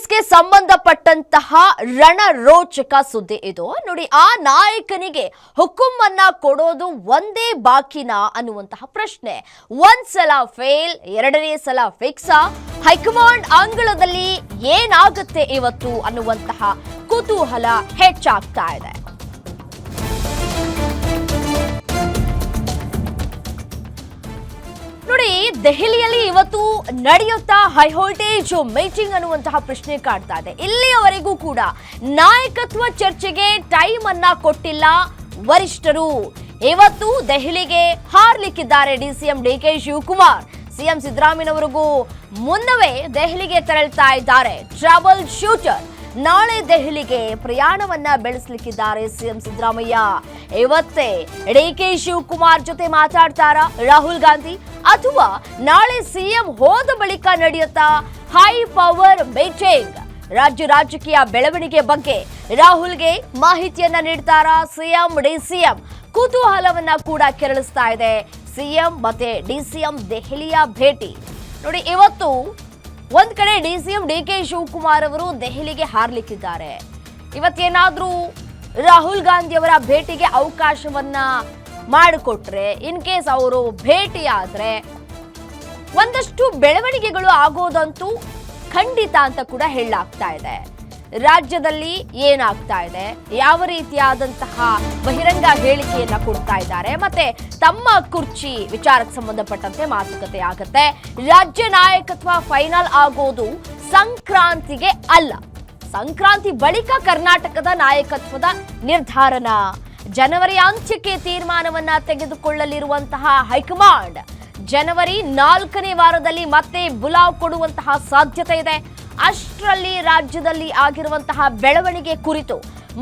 ಕಾಂಗ್ರೆಸ್ಗೆ ಸಂಬಂಧಪಟ್ಟಂತಹ ರಣರೋಚಕ ಸುದ್ದಿ ಇದು. ನೋಡಿ, ಆ ನಾಯಕನಿಗೆ ಹುಕುಮನ್ನ ಕೊಡೋದು ಒಂದೇ ಬಾಕಿನ ಅನ್ನುವಂತಹ ಪ್ರಶ್ನೆ. ಒಂದ್ ಸಲ ಫೇಲ್ ಎರಡನೇ ಸಲ ಫಿಕ್ಸ್ ಹೈಕಮಾಂಡ್ ಅಂಗಳದಲ್ಲಿ ಏನಾಗುತ್ತೆ ಇವತ್ತು ಅನ್ನುವಂತಹ ಕುತೂಹಲ ಹೆಚ್ಚಾಗ್ತಾ ಇದೆ. ದೆಹಲಿಯಲ್ಲಿ ಇವತ್ತು ನಡೆಯುತ್ತಾ ಹೈ ವೋಲ್ಟೇಜ್ ಮೀಟಿಂಗ್ ಅನ್ನುವಂತಹ ಪ್ರಶ್ನೆ ಕಾಡ್ತಾ ಇದೆ. ಇಲ್ಲಿಯವರೆಗೂ ಕೂಡ ನಾಯಕತ್ವ ಚರ್ಚೆಗೆ ಟೈಮ್ ಅನ್ನ ಕೊಟ್ಟಿಲ್ಲ ವರಿಷ್ಠರು. ಇವತ್ತು ದೆಹಲಿಗೆ ಹಾರ್ಲಿಕ್ಕಿದ್ದಾರೆ ಡಿ ಕೆ ಶಿವಕುಮಾರ್. ಸಿಎಂ ಸಿದ್ದರಾಮಯ್ಯನವರಿಗೂ ಮುನ್ನವೇ ದೆಹಲಿಗೆ ತೆರಳ್ತಾ ಇದ್ದಾರೆ ಟ್ರಾವೆಲ್ ಶೂಟರ್ ನಾಳೆ ದೆಹಲಿಗೆ ಪ್ರಯಾಣವನ್ನ ಬೆಳೆಸಲಿಕ್ಕಿದ್ದಾರೆ ಸಿಎಂ ಸಿದ್ದರಾಮಯ್ಯ. ಇವತ್ತೇ ಡಿ ಕೆ ಶಿವಕುಮಾರ್ ಜೊತೆ ಮಾತಾಡ್ತಾರಾ ರಾಹುಲ್ ಗಾಂಧಿ? ಅಥವಾ ನಾಳೆ ಸಿಎಂ ಹೋದ ಬಳಿಕ ನಡೆಯುತ್ತಾ ಹೈ ಪವರ್ ಮೀಟಿಂಗ್? ರಾಜ್ಯ ರಾಜಕೀಯ ಬೆಳವಣಿಗೆ ಬಗ್ಗೆ ರಾಹುಲ್ಗೆ ಮಾಹಿತಿಯನ್ನ ನೀಡ್ತಾರಾ ಸಿಎಂ ಡಿಸಿಎಂ ಕುತೂಹಲವನ್ನ ಕೂಡ ಕೆರಳಿಸ್ತಾ ಇದೆ. ಸಿಎಂ ಮತ್ತೆ ಡಿ ಸಿಎಂ ದೆಹಲಿಯ ಭೇಟಿ. ನೋಡಿ, ಇವತ್ತು ಒಂದ್ ಕಡೆ ಡಿಸಿಎಂ ಡಿ ಕೆ ಶಿವಕುಮಾರ್ ಅವರು ದೆಹಲಿಗೆ ಹಾರ್ಲಿಕ್ಕಿದ್ದಾರೆ. ಇವತ್ತೇನಾದ್ರೂ ರಾಹುಲ್ ಗಾಂಧಿ ಅವರ ಭೇಟಿಗೆ ಅವಕಾಶವನ್ನ ಮಾಡಿಕೊಟ್ರೆ, ಇನ್ ಕೇಸ್ ಅವರು ಭೇಟಿಯಾದ್ರೆ ಒಂದಷ್ಟು ಬೆಳವಣಿಗೆಗಳು ಆಗೋದಂತೂ ಖಂಡಿತ ಅಂತ ಕೂಡ ಹೇಳಲಾಗ್ತಾ ಇದೆ. ರಾಜ್ಯದಲ್ಲಿ ಏನಾಗ್ತಾ ಇದೆ, ಯಾವ ರೀತಿಯಾದಂತಹ ಬಹಿರಂಗ ಹೇಳಿಕೆಯನ್ನ ಕೊಡ್ತಾ ಇದ್ದಾರೆ, ಮತ್ತೆ ತಮ್ಮ ಕುರ್ಚಿ ವಿಚಾರಕ್ಕೆ ಸಂಬಂಧಪಟ್ಟಂತೆ ಮಾತುಕತೆ ಆಗುತ್ತೆ. ರಾಜ್ಯ ನಾಯಕತ್ವ ಫೈನಲ್ ಆಗೋದು ಸಂಕ್ರಾಂತಿಗೆ ಅಲ್ಲ, ಸಂಕ್ರಾಂತಿ ಬಳಿಕ ಕರ್ನಾಟಕದ ನಾಯಕತ್ವದ ನಿರ್ಧಾರನ. ಜನವರಿ ಅಂತ್ಯಕ್ಕೆ ತೀರ್ಮಾನವನ್ನ ತೆಗೆದುಕೊಳ್ಳಲಿರುವಂತಹ ಹೈಕಮಾಂಡ್, ಜನವರಿ ನಾಲ್ಕನೇ ವಾರದಲ್ಲಿ ಮತ್ತೆ ಬುಲಾವ್ ಕೊಡುವಂತಹ ಸಾಧ್ಯತೆ ಇದೆ. ಅಷ್ಟರಲ್ಲಿ ರಾಜ್ಯದಲ್ಲಿ ಆಗಿರುವಂತಹ ಬೆಳವಣಿಗೆ ಕುರಿತು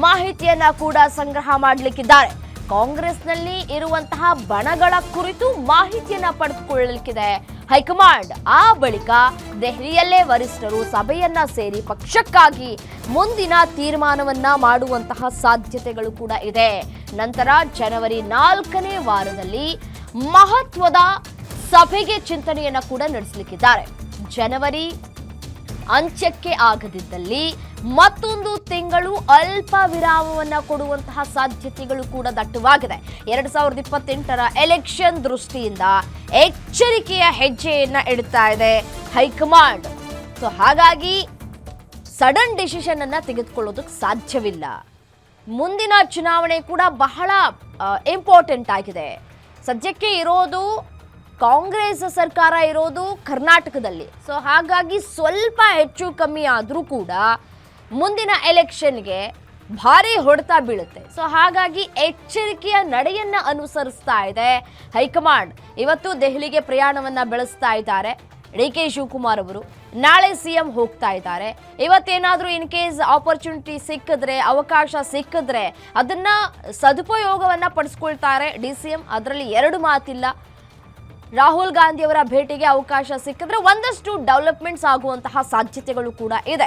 ಮಾಹಿತಿಯನ್ನ ಕೂಡ ಸಂಗ್ರಹ ಮಾಡಲಿಕ್ಕಿದ್ದಾರೆ. ಕಾಂಗ್ರೆಸ್ನಲ್ಲಿ ಇರುವಂತಹ ಬಣಗಳ ಕುರಿತು ಮಾಹಿತಿಯನ್ನ ಪಡೆದುಕೊಳ್ಳಲಿಕ್ಕಿದೆ. ಹೈಕಮಾಂಡ್ ಆ ಬಳಿಕ ದೆಹಲಿಯಲ್ಲೇ ವರಿಷ್ಠರು ಸಭೆಯನ್ನ ಸೇರಿ ಪಕ್ಷಕ್ಕಾಗಿ ಮುಂದಿನ ತೀರ್ಮಾನವನ್ನ ಮಾಡುವಂತಹ ಸಾಧ್ಯತೆಗಳು ಕೂಡ ಇದೆ. ನಂತರ ಜನವರಿ ನಾಲ್ಕನೇ ವಾರದಲ್ಲಿ ಮಹತ್ವದ ಸಭೆಗೆ ಚಿಂತನೆಯನ್ನ ಕೂಡ ನಡೆಸಲಿಕ್ಕಿದ್ದಾರೆ. ಜನವರಿ ಅಂತ್ಯಕ್ಕೆ ಆಗದಿದ್ದಲ್ಲಿ ಮತ್ತೊಂದು ತಿಂಗಳು ಅಲ್ಪ ವಿರಾಮವನ್ನ ಕೊಡುವಂತಹ ಸಾಧ್ಯತೆಗಳು ಕೂಡ ದಟ್ಟವಾಗಿದೆ. ಎರಡ್ ಸಾವಿರದ ಇಪ್ಪತ್ತೆಂಟರ ಎಲೆಕ್ಷನ್ ದೃಷ್ಟಿಯಿಂದ ಎಚ್ಚರಿಕೆಯ ಹೆಜ್ಜೆಯನ್ನ ಇಡ್ತಾ ಇದೆ ಹೈಕಮಾಂಡ್. ಸೊ ಹಾಗಾಗಿ ಸಡನ್ ಡಿಸಿಷನ್ ಅನ್ನ ತೆಗೆದುಕೊಳ್ಳೋದಕ್ಕೆ ಸಾಧ್ಯವಿಲ್ಲ. ಮುಂದಿನ ಚುನಾವಣೆ ಕೂಡ ಬಹಳ ಇಂಪಾರ್ಟೆಂಟ್ ಆಗಿದೆ. ಸದ್ಯಕ್ಕೆ ಇರೋದು ಕಾಂಗ್ರೆಸ್ ಸರ್ಕಾರ ಇರೋದು ಕರ್ನಾಟಕದಲ್ಲಿ. ಸೊ ಹಾಗಾಗಿ ಸ್ವಲ್ಪ ಹೆಚ್ಚು ಕಮ್ಮಿ ಆದರೂ ಕೂಡ ಮುಂದಿನ ಎಲೆಕ್ಷನ್ಗೆ ಭಾರಿ ಹೊಡೆತ ಬೀಳುತ್ತೆ. ಸೊ ಹಾಗಾಗಿ ಎಚ್ಚರಿಕೆಯ ನಡೆಯನ್ನ ಅನುಸರಿಸ್ತಾ ಇದೆ ಹೈಕಮಾಂಡ್. ಇವತ್ತು ದೆಹಲಿಗೆ ಪ್ರಯಾಣವನ್ನ ಬೆಳೆಸ್ತಾ ಇದ್ದಾರೆ ಡಿ ಕೆ ಶಿವಕುಮಾರ್ ಅವರು. ನಾಳೆ ಸಿ ಎಂ ಹೋಗ್ತಾ ಇದ್ದಾರೆ. ಇವತ್ತೇನಾದರೂ ಇನ್ ಕೇಸ್ ಆಪರ್ಚುನಿಟಿ ಸಿಕ್ಕಿದ್ರೆ, ಅವಕಾಶ ಸಿಕ್ಕಿದ್ರೆ ಅದನ್ನ ಸದುಪಯೋಗವನ್ನ ಪಡಿಸ್ಕೊಳ್ತಾರೆ ಡಿ ಸಿ ಎಂ. ಅದರಲ್ಲಿ ಎರಡು ಮಾತಿಲ್ಲ. ರಾಹುಲ್ ಗಾಂಧಿಯವರ ಭೇಟಿಗೆ ಅವಕಾಶ ಸಿಕ್ಕಿದ್ರೆ ಒಂದಷ್ಟು ಡೆವಲಪ್ಮೆಂಟ್ಸ್ ಆಗುವಂತಹ ಸಾಧ್ಯತೆಗಳು ಕೂಡ ಇದೆ.